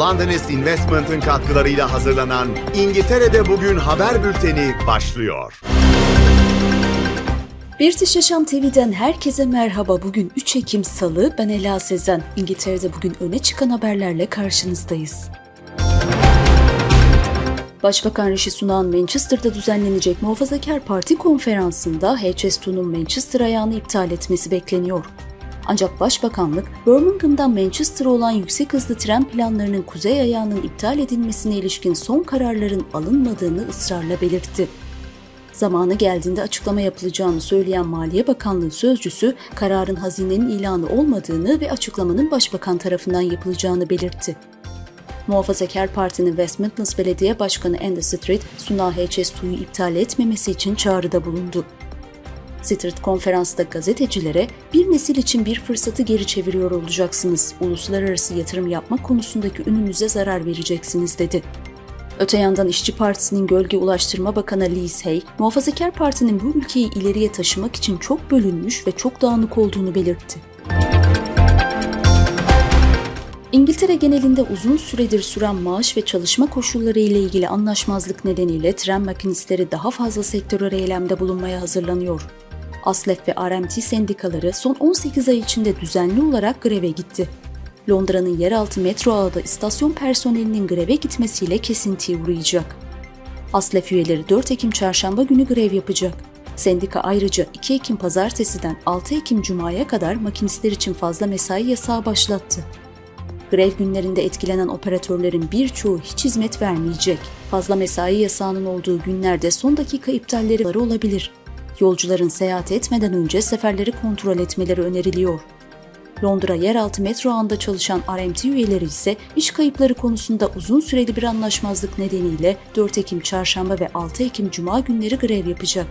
Londonist Investment'ın katkılarıyla hazırlanan İngiltere'de Bugün haber bülteni başlıyor. British Yaşam TV'den herkese merhaba. Bugün 3 Ekim Salı. Ben Ela Sezen. İngiltere'de bugün öne çıkan haberlerle karşınızdayız. Başbakan Rishi Sunak'ın Manchester'da düzenlenecek Muhafazakar Parti konferansında HS2'nun Manchester ayağını iptal etmesi bekleniyor. Ancak Başbakanlık, Birmingham'dan Manchester'a olan yüksek hızlı tren planlarının kuzey ayağının iptal edilmesine ilişkin son kararların alınmadığını ısrarla belirtti. Zamanı geldiğinde açıklama yapılacağını söyleyen Maliye Bakanlığı sözcüsü kararın hazinenin ilanı olmadığını ve açıklamanın başbakan tarafından yapılacağını belirtti. Muhafazakar Parti'nin West Midlands Belediye Başkanı Andy Street, Suna HS2'yu iptal etmemesi için çağrıda bulundu. Street konferansta gazetecilere bir nesil için bir fırsatı geri çeviriyor olacaksınız. Uluslararası yatırım yapmak konusundaki ününüze zarar vereceksiniz dedi. Öte yandan İşçi Partisi'nin Gölge Ulaştırma Bakanı Liz Hay, Muhafazakar Parti'nin bu ülkeyi ileriye taşımak için çok bölünmüş ve çok dağınık olduğunu belirtti. İngiltere genelinde uzun süredir süren maaş ve çalışma koşulları ile ilgili anlaşmazlık nedeniyle tren makinistleri daha fazla sektörel eylemde bulunmaya hazırlanıyor. ASLEF ve RMT sendikaları son 18 ay içinde düzenli olarak greve gitti. Londra'nın yeraltı metro ağı istasyon personelinin greve gitmesiyle kesintiye uğrayacak. ASLEF üyeleri 4 Ekim çarşamba günü grev yapacak. Sendika ayrıca 2 Ekim pazartesiden 6 Ekim cumaya kadar makinistler için fazla mesai yasağı başlattı. Grev günlerinde etkilenen operatörlerin birçoğu hiç hizmet vermeyecek. Fazla mesai yasağının olduğu günlerde son dakika iptalleri olabilir. Yolcuların seyahat etmeden önce seferleri kontrol etmeleri öneriliyor. Londra yeraltı metro ağında çalışan RMT üyeleri ise iş kayıpları konusunda uzun süreli bir anlaşmazlık nedeniyle 4 Ekim çarşamba ve 6 Ekim cuma günleri grev yapacak.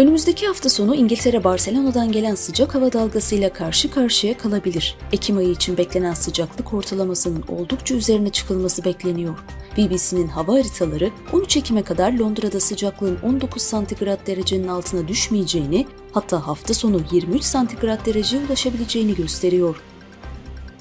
Önümüzdeki hafta sonu İngiltere Barcelona'dan gelen sıcak hava dalgasıyla karşı karşıya kalabilir. Ekim ayı için beklenen sıcaklık ortalamasının oldukça üzerine çıkılması bekleniyor. BBC'nin hava haritaları 13 Ekim'e kadar Londra'da sıcaklığın 19 santigrat derecenin altına düşmeyeceğini, hatta hafta sonu 23 santigrat dereceye ulaşabileceğini gösteriyor.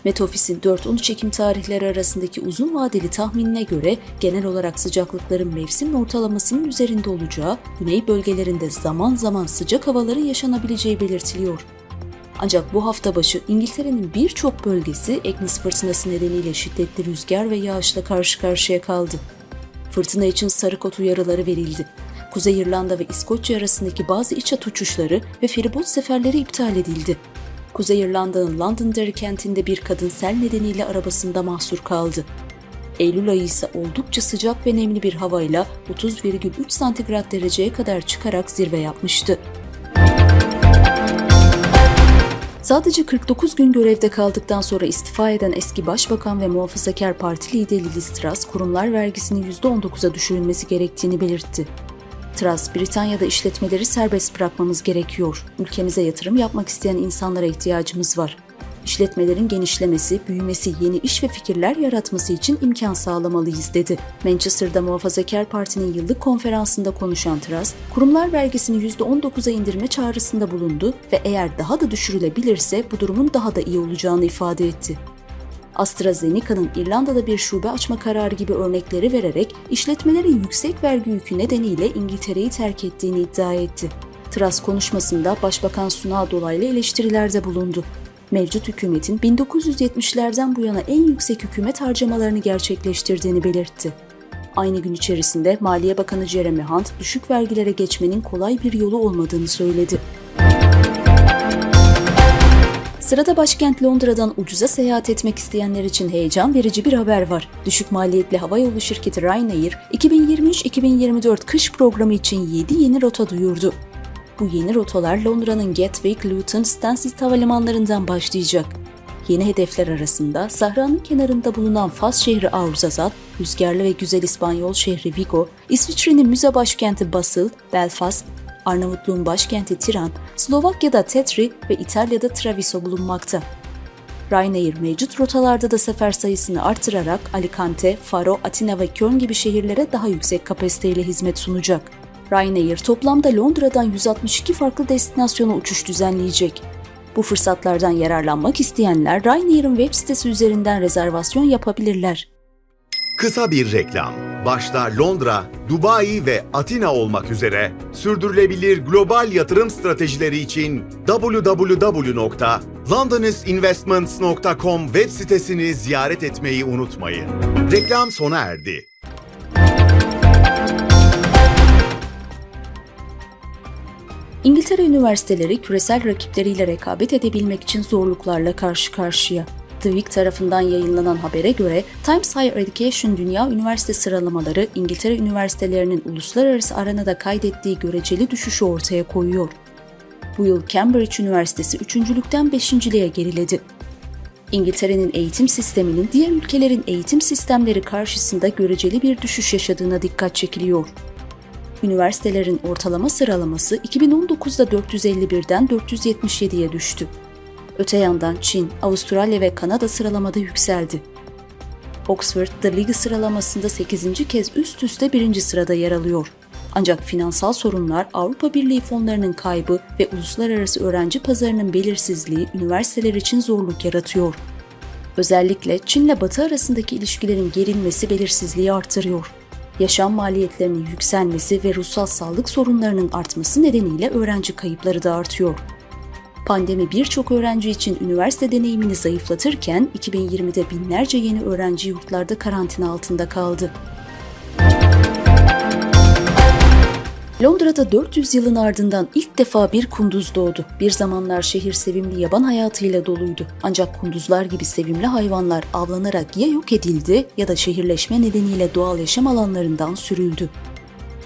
Met Office'in 4-13 Ekim tarihleri arasındaki uzun vadeli tahminine göre genel olarak sıcaklıkların mevsim ortalamasının üzerinde olacağı, güney bölgelerinde zaman zaman sıcak havaların yaşanabileceği belirtiliyor. Ancak bu hafta başı İngiltere'nin birçok bölgesi Agnes fırtınası nedeniyle şiddetli rüzgar ve yağışla karşı karşıya kaldı. Fırtına için sarı kot uyarıları verildi. Kuzey İrlanda ve İskoçya arasındaki bazı iç hat uçuşları ve feribot seferleri iptal edildi. Kuzey İrlanda'nın Londonderry kentinde bir kadın sel nedeniyle arabasında mahsur kaldı. Eylül ayı ise oldukça sıcak ve nemli bir havayla 30,3 santigrat dereceye kadar çıkarak zirve yapmıştı. Sadece 49 gün görevde kaldıktan sonra istifa eden eski başbakan ve muhafazakar parti lideri Liz Truss, kurumlar vergisinin %19'a düşürülmesi gerektiğini belirtti. Truss, Britanya'da işletmeleri serbest bırakmamız gerekiyor. Ülkemize yatırım yapmak isteyen insanlara ihtiyacımız var. İşletmelerin genişlemesi, büyümesi, yeni iş ve fikirler yaratması için imkan sağlamalıyız dedi. Manchester'da Muhafazakar Parti'nin yıllık konferansında konuşan Truss, kurumlar vergisini %19'a indirme çağrısında bulundu ve eğer daha da düşürülebilirse bu durumun daha da iyi olacağını ifade etti. AstraZeneca'nın İrlanda'da bir şube açma kararı gibi örnekleri vererek işletmelerin yüksek vergi yükü nedeniyle İngiltere'yi terk ettiğini iddia etti. Truss konuşmasında Başbakan Sunak dolaylı eleştirilerde bulundu. Mevcut hükümetin 1970'lerden bu yana en yüksek hükümet harcamalarını gerçekleştirdiğini belirtti. Aynı gün içerisinde Maliye Bakanı Jeremy Hunt, düşük vergilere geçmenin kolay bir yolu olmadığını söyledi. Sırada başkent Londra'dan ucuza seyahat etmek isteyenler için heyecan verici bir haber var. Düşük maliyetli havayolu şirketi Ryanair, 2023-2024 kış programı için 7 yeni rota duyurdu. Bu yeni rotalar Londra'nın Gatwick, Luton, Stansted havalimanlarından başlayacak. Yeni hedefler arasında Sahra'nın kenarında bulunan Fas şehri Arzazat, rüzgarlı ve güzel İspanyol şehri Vigo, İsviçre'nin müze başkenti Basel, Belfast, Arnavutluğun başkenti Tiran, Slovakya'da Tetri ve İtalya'da Treviso bulunmakta. Ryanair mevcut rotalarda da sefer sayısını artırarak Alicante, Faro, Atina ve Köln gibi şehirlere daha yüksek kapasiteyle hizmet sunacak. Ryanair toplamda Londra'dan 162 farklı destinasyona uçuş düzenleyecek. Bu fırsatlardan yararlanmak isteyenler Ryanair'ın web sitesi üzerinden rezervasyon yapabilirler. Kısa bir reklam. Başta Londra, Dubai ve Atina olmak üzere sürdürülebilir global yatırım stratejileri için www.londonisinvestments.com web sitesini ziyaret etmeyi unutmayın. Reklam sona erdi. İngiltere üniversiteleri küresel rakipleriyle rekabet edebilmek için zorluklarla karşı karşıya. The Week tarafından yayınlanan habere göre Times Higher Education Dünya Üniversite sıralamaları İngiltere üniversitelerinin uluslararası arenada kaydettiği göreceli düşüşü ortaya koyuyor. Bu yıl Cambridge Üniversitesi üçüncülükten beşinciliğe geriledi. İngiltere'nin eğitim sisteminin diğer ülkelerin eğitim sistemleri karşısında göreceli bir düşüş yaşadığına dikkat çekiliyor. Üniversitelerin ortalama sıralaması 2019'da 451'den 477'ye düştü. Öte yandan Çin, Avustralya ve Kanada sıralamada yükseldi. Oxford, The League sıralamasında 8. kez üst üste birinci sırada yer alıyor. Ancak finansal sorunlar, Avrupa Birliği fonlarının kaybı ve uluslararası öğrenci pazarının belirsizliği üniversiteler için zorluk yaratıyor. Özellikle Çin'le Batı arasındaki ilişkilerin gerilmesi belirsizliği artırıyor. Yaşam maliyetlerinin yükselmesi ve ruhsal sağlık sorunlarının artması nedeniyle öğrenci kayıpları da artıyor. Pandemi birçok öğrenci için üniversite deneyimini zayıflatırken 2020'de binlerce yeni öğrenci yurtlarda karantina altında kaldı. Londra'da 400 yılın ardından ilk defa bir kunduz doğdu. Bir zamanlar şehir sevimli yaban hayatıyla doluydu. Ancak kunduzlar gibi sevimli hayvanlar avlanarak ya yok edildi ya da şehirleşme nedeniyle doğal yaşam alanlarından sürüldü.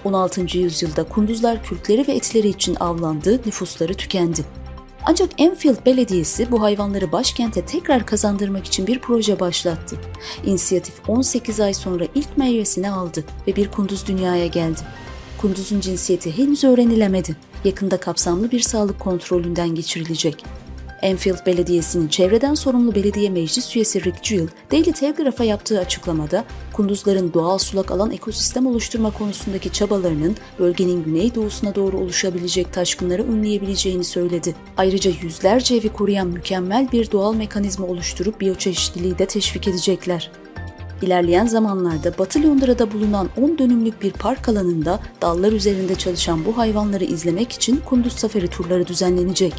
16. yüzyılda kunduzlar kürkleri ve etleri için avlandı, nüfusları tükendi. Ancak Enfield Belediyesi bu hayvanları başkente tekrar kazandırmak için bir proje başlattı. İnisiyatif 18 ay sonra ilk meyvesini aldı ve bir kunduz dünyaya geldi. Kunduzun cinsiyeti henüz öğrenilemedi. Yakında kapsamlı bir sağlık kontrolünden geçirilecek. Enfield Belediyesi'nin çevreden sorumlu belediye meclis üyesi Rick Jewell, Daily Telegraph'a yaptığı açıklamada, kunduzların doğal sulak alan ekosistem oluşturma konusundaki çabalarının bölgenin güneydoğusuna doğru oluşabilecek taşkınları önleyebileceğini söyledi. Ayrıca yüzlerce evi koruyan mükemmel bir doğal mekanizma oluşturup biyoçeşitliliği de teşvik edecekler. İlerleyen zamanlarda Batı Londra'da bulunan 10 dönümlük bir park alanında dallar üzerinde çalışan bu hayvanları izlemek için kunduz safari turları düzenlenecek.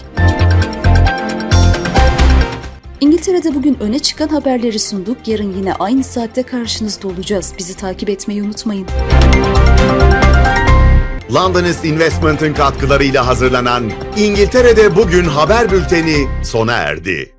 İngiltere'de bugün öne çıkan haberleri sunduk. Yarın yine aynı saatte karşınızda olacağız. Bizi takip etmeyi unutmayın. Londonist Investment'ın katkılarıyla hazırlanan İngiltere'de Bugün haber bülteni sona erdi.